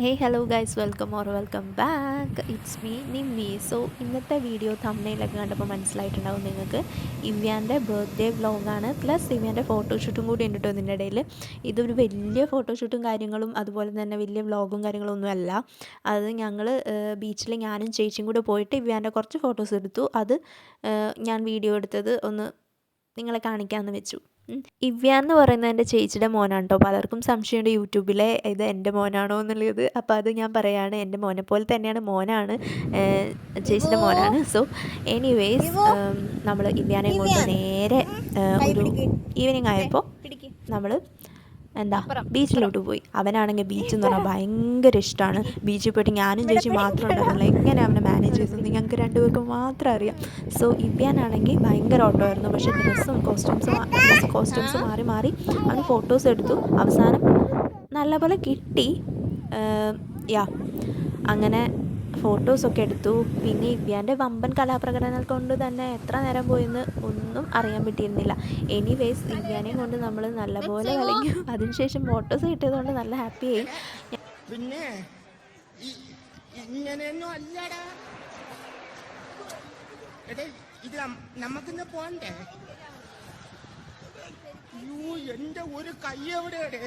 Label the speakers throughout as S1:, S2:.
S1: Hey hello guys welcome or welcome back it's me Nimmi so ഇന്നത്തെ video തമ്മനയിലൊക്കെ കണ്ടപ്പോൾ മനസ്സിലായിട്ടുണ്ടാവും നിങ്ങൾക്ക്. ഇവ്യാന്റെ ബർത്ത്ഡേ വ്ലോഗാണ് പ്ലസ് ഇവ്യാന്റെ ഫോട്ടോഷൂട്ടും കൂടി ഉണ്ട് കേട്ടോ ഇതിന്റെ ഇടയിൽ ഇതൊരു വലിയ ഫോട്ടോഷൂട്ടും കാര്യങ്ങളും അതുപോലെ തന്നെ വലിയ വ്ലോഗും കാര്യങ്ങളും ഒന്നും അല്ല. അത് ഞങ്ങൾ ബീച്ചിൽ ഞാനും ചേച്ചിയും കൂടെ പോയിട്ട് ഇവ്യാന്റെ കുറച്ച് ഫോട്ടോസ് എടുത്തു. അത് ഞാൻ വീഡിയോ എടുത്തത് ഒന്ന് നിങ്ങളെ കാണിക്കാമെന്ന് വെച്ചു. ഇവ്യ എന്ന് പറയുന്നത് എന്റെ ചേച്ചിയുടെ മോനാണ് കേട്ടോ പലർക്കും സംശയമുണ്ട് യൂട്യൂബിലെ ഇത് എന്റെ മോനാണോ എന്നുള്ളത്. അപ്പോൾ അത് ഞാൻ പറയുകയാണ് എന്റെ മോനെ പോലെ തന്നെയാണ് മോനാണ്. ചേച്ചിയുടെ മോനാണ്. സോ എനിവേസ് നമ്മൾ ഇവ്യാനെ കൊണ്ട് നേരെ ഒരു ഈവനിങ് ആയപ്പോൾ നമ്മൾ എന്താ ബീച്ചിലോട്ട് പോയി. അവനാണെങ്കിൽ ബീച്ച് എന്ന് പറഞ്ഞാൽ ഭയങ്കര ഇഷ്ടമാണ് ബീച്ചിൽ പോയിട്ട് ഞാനും ചേച്ചി മാത്രം ഉണ്ടായിരുന്നില്ല എങ്ങനെ അവനെ മാനേജ് ചെയ്തത് ഞങ്ങൾക്ക് രണ്ടുപേർക്ക് മാത്രം അറിയാം. സോ ഇവ്യാനാണെങ്കിൽ ഭയങ്കര ഓട്ടോ ആയിരുന്നു. പക്ഷേ ഡ്രസ്സും കോസ്റ്റ്യൂംസും കോസ്റ്റ്യൂംസ് മാറി മാറി അങ്ങ് ഫോട്ടോസ് എടുത്തു. അവസാനം നല്ലപോലെ കിട്ടി. യാ അങ്ങനെ ഫോട്ടോസൊക്കെ എടുത്തു. പിന്നെ ഇവ്യാന്റെ വമ്പൻ കലാപ്രകടനം കൊണ്ട് തന്നെ എത്ര നേരം പോയെന്ന് ഒന്നും അറിയാൻ പറ്റിയിരുന്നില്ല. എനിവേസ് ഇവ്യാനെയും കൊണ്ട് നമ്മൾ നല്ലപോലെ കളിഞ്ഞു അതിനുശേഷം ഫോട്ടോസ് കിട്ടിയതുകൊണ്ട് നല്ല ഹാപ്പിയായി
S2: പിന്നെ ഇ- ഇങ്ങനെയൊന്നും അല്ലടാ. ഇത് നമുക്കിന്ന് പോണ്ടേ? അയ്യോ എന്റെ ഒരു കൈ എവിടെയാടേ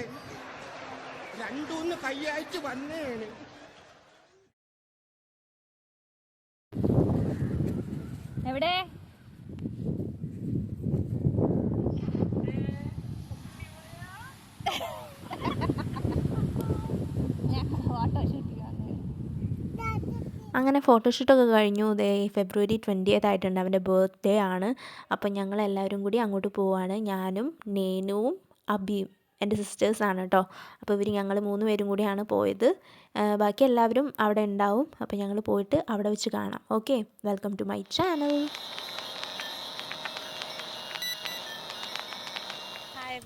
S2: രണ്ടൂന്ന് കൈയായിട്ട് വന്നേണ്.
S3: എവിടെ?
S1: അങ്ങനെ ഫോട്ടോഷൂട്ടൊക്കെ കഴിഞ്ഞു. ദേ ഫെബ്രുവരി ട്വന്റിയത്ത് ആയിട്ടുണ്ട് അവന്റെ ബർത്ത്ഡേ ആണ്. അപ്പം ഞങ്ങൾ എല്ലാവരും കൂടി അങ്ങോട്ട് പോവാണ്. ഞാനും നേനുവും അബിയും. എന്റെ സിസ്റ്റേഴ്സാണ് കേട്ടോ അപ്പോൾ ഇവർ ഞങ്ങൾ മൂന്ന് പേരും കൂടിയാണ് പോയത്. ബാക്കി എല്ലാവരും അവിടെ ഉണ്ടാവും. അപ്പോൾ ഞങ്ങൾ പോയിട്ട് അവിടെ വെച്ച് കാണാം. Okay? Welcome to my channel hi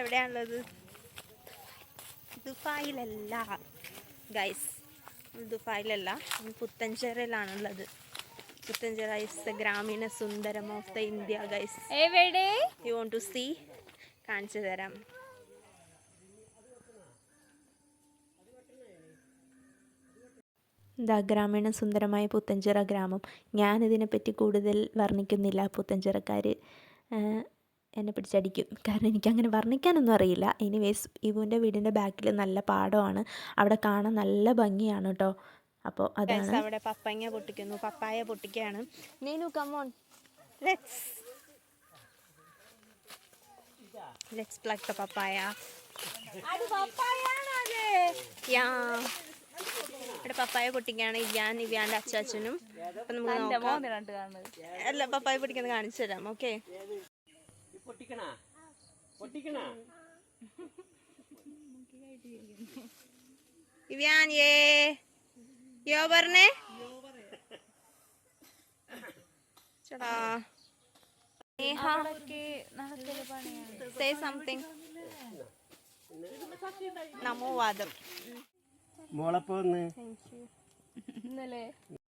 S1: എവിടെയാണുള്ളത്? ദുബായിലല്ല. ഗൈസ് ദുബായിലല്ല. പുത്തഞ്ചേരയിലാണുള്ളത് പുത്തഞ്ചേര ഇസ് ദ ഗ്രാമീണ സുന്ദരം ഓഫ് ദ ഇന്ത്യ ഗൈസ്
S3: എവിടെ?
S1: യു വോണ്ട് ടു സീ കാണിച്ചു തരാം. ദ ഗ്രാമീണ സുന്ദരമായ പുത്തഞ്ചിറ ഗ്രാമം. ഞാനിതിനെപ്പറ്റി കൂടുതൽ വർണിക്കുന്നില്ല. പുത്തഞ്ചിറക്കാർ എന്നെ പിടിച്ചടിക്കും. കാരണം എനിക്കങ്ങനെ വർണിക്കാനൊന്നും അറിയില്ല. എനിവേസ് ഇവന്റെ വീടിന്റെ ബാക്കിൽ നല്ല പാടമാണ്. അവിടെ കാണാൻ നല്ല ഭംഗിയാണ് കേട്ടോ അപ്പോൾ അതാണ്. അവിടെ പപ്പങ്ങ പൊട്ടിക്കുന്നു. പപ്പായ പൊട്ടിക്കുകയാണ്. Neenu come on let's let's pluck the papaya yeah ഇവിടെ പപ്പായ പൊട്ടിക്കാണ് ഇവ്യാൻ ഇവ്യാന്റെ അച്ചാച്ചനും. അപ്പം നമുക്ക് നോക്കാം. അല്ല പപ്പായ പൊട്ടിക്കുന്നത് കാണിച്ചു തരാം. ഓക്കെ ഇവ്യാൻ ഏ യോ പറഞ്ഞേ? ചേടാ സേ സംതിങ് നമോവാദം
S2: മോളപ്പോ ഒന്ന്
S3: ഇന്നലെ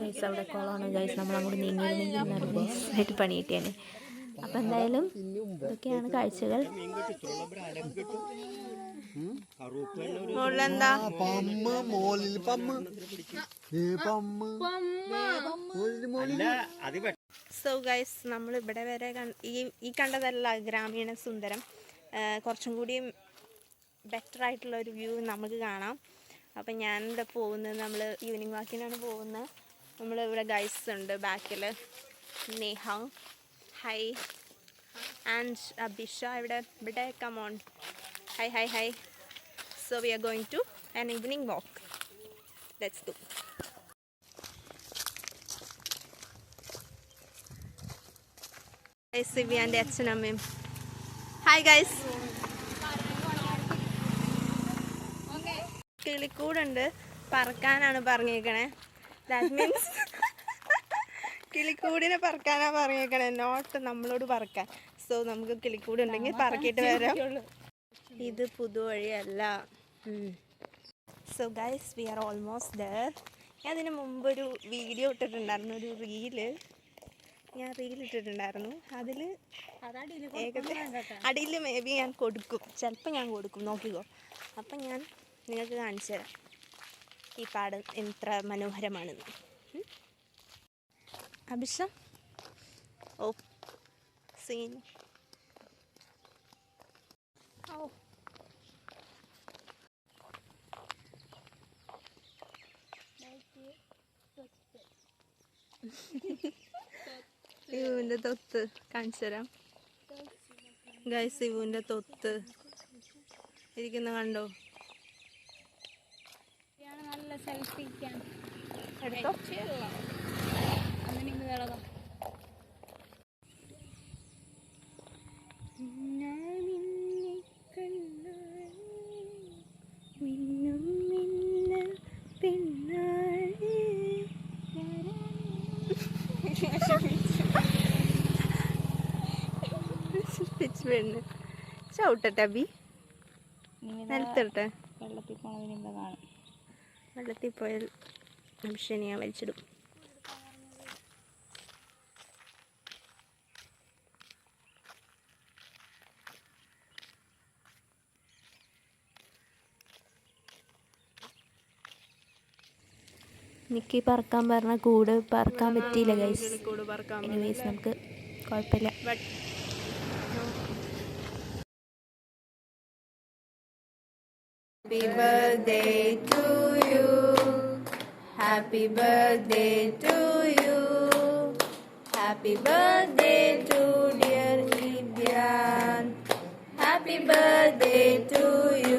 S1: ഗൈസ് അവിടെ കുളമാണ് ഗൈസ് നമ്മൾ അങ്ങോട്ട് നീങ്ങി നീങ്ങി നൈസായിട്ട് പണി കിട്ടിയാണ്. അപ്പം എന്തായാലും ഇതൊക്കെയാണ് കാഴ്ചകൾ. മുകളിലെന്താ
S4: പമ്മ് മോളിൽ പമ്മ്. ദേ പമ്മ്.
S1: സോ ഗൈസ് നമ്മൾ ഇവിടെ വരെ ഈ ഈ കണ്ടതല്ല ഗ്രാമീണ സുന്ദരം. കുറച്ചും കൂടിയും ബെറ്റർ ആയിട്ടുള്ള ഒരു വ്യൂ നമുക്ക് കാണാം. അപ്പം ഞാനിവിടെ പോകുന്നത് നമ്മൾ ഈവനിങ് വാക്കിനാണ് പോകുന്നത്. നമ്മൾ ഇവിടെ ഗൈസ് ഉണ്ട് ബാക്കിൽ നേഹ ഹൈ ആൻഡ് അബിഷ ഇവിടെ ഇവിടെ come on hi hi hi so we are going to an evening walk let's guys സിവിയാന്റെ അച്ഛനമ്മയും ഹായ് ഗൈസ് കിളിക്കൂടുണ്ട് പറക്കാനാണ് പറഞ്ഞേക്കണേ. ദാറ്റ് മീൻസ് കിളി
S3: കിളിക്കൂടിനെ പറക്കാനാ പറഞ്ഞേക്കണേ. നോട്ട് നമ്മളോട് പറക്കാൻ. സോ നമുക്ക് കിളിക്കൂട് ഉണ്ടെങ്കിൽ പറക്കിട്ട് വരാം. ഇത് പുതുവഴിയല്ല. So guys we are almost there ഞാൻ അതിന് മുമ്പൊരു വീഡിയോ ഇട്ടിട്ടുണ്ടായിരുന്നു ഒരു റീൽ. ഞാൻ റീൽ ഇട്ടിട്ടുണ്ടായിരുന്നു. അതിൽ അടിയിൽ മേ ബി ഞാൻ കൊടുക്കും. ചിലപ്പോൾ ഞാൻ കൊടുക്കും. നോക്കിക്കോ. അപ്പം ഞാൻ നിങ്ങൾക്ക് കാണിച്ചു തരാം. ഈ പാട് എത്ര മനോഹരമാണെന്ന്. അഭിഷം. ഓ സീൻ. ഓ. ഇവുവിന്റെ തൊത്ത് കാണിച്ചു തരാം. ഗൈസ് ഇവുവിന്റെ തൊത്ത്. ഇരിക്കുന്ന കണ്ടോ?
S5: ഇതാണ് നല്ല സെൽഫി
S3: എടുത്തോ
S5: അങ്ങനെ ഇന്ന് വേളതാ
S3: ചവിട്ടട്ടെ അബി? നിലത്തിട്ടെ
S5: വെള്ളത്തിൽ പോണതിന് കാണും.
S3: വെള്ളത്തിൽ പോയാൽ മനുഷ്യനെ ഞാൻ വലിച്ചിടും. എനിക്ക് പറക്കാൻ പറഞ്ഞ കൂട് പറക്കാൻ പറ്റിയില്ല ഗൈസ് എനിവേസ് നമുക്ക് കുഴപ്പമില്ല. Happy birthday to you. Happy birthday to you. Happy birthday to dear Indian. Happy birthday to you.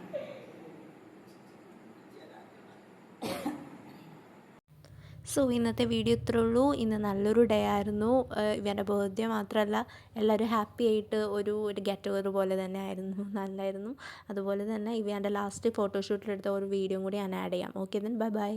S3: So ഇന്നത്തെ വീഡിയോ ഇത്രേ ഉള്ളൂ. ഇന്ന് നല്ലൊരു ഡേ ആയിരുന്നു. ഇവന്റെ ബർത്ത്ഡേ മാത്രമല്ല എല്ലാവരും ഹാപ്പി ആയിട്ട് ഒരു ഒരു ഗെറ്റ് ടുഗദർ പോലെ തന്നെ ആയിരുന്നു. നല്ലായിരുന്നു. അതുപോലെ തന്നെ ഇവന്റെ ലാസ്റ്റ് ഫോട്ടോഷൂട്ടിലെടുത്ത ഒരു വീഡിയോ കൂടി ഞാൻ ആഡ് ചെയ്യാം. Okay then bye bye